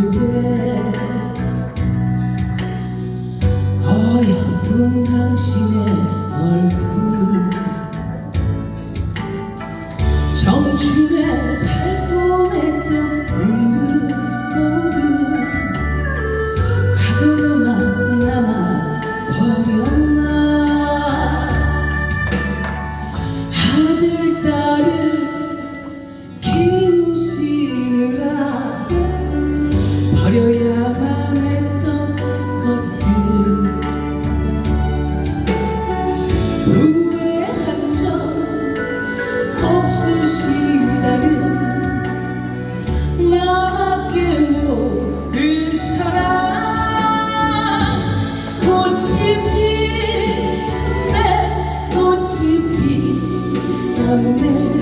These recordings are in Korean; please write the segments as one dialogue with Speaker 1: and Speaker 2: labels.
Speaker 1: 속에 어여쁜 당신의 얼굴. Amen.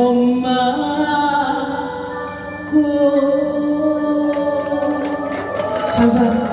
Speaker 1: 고맙고 감사합니다.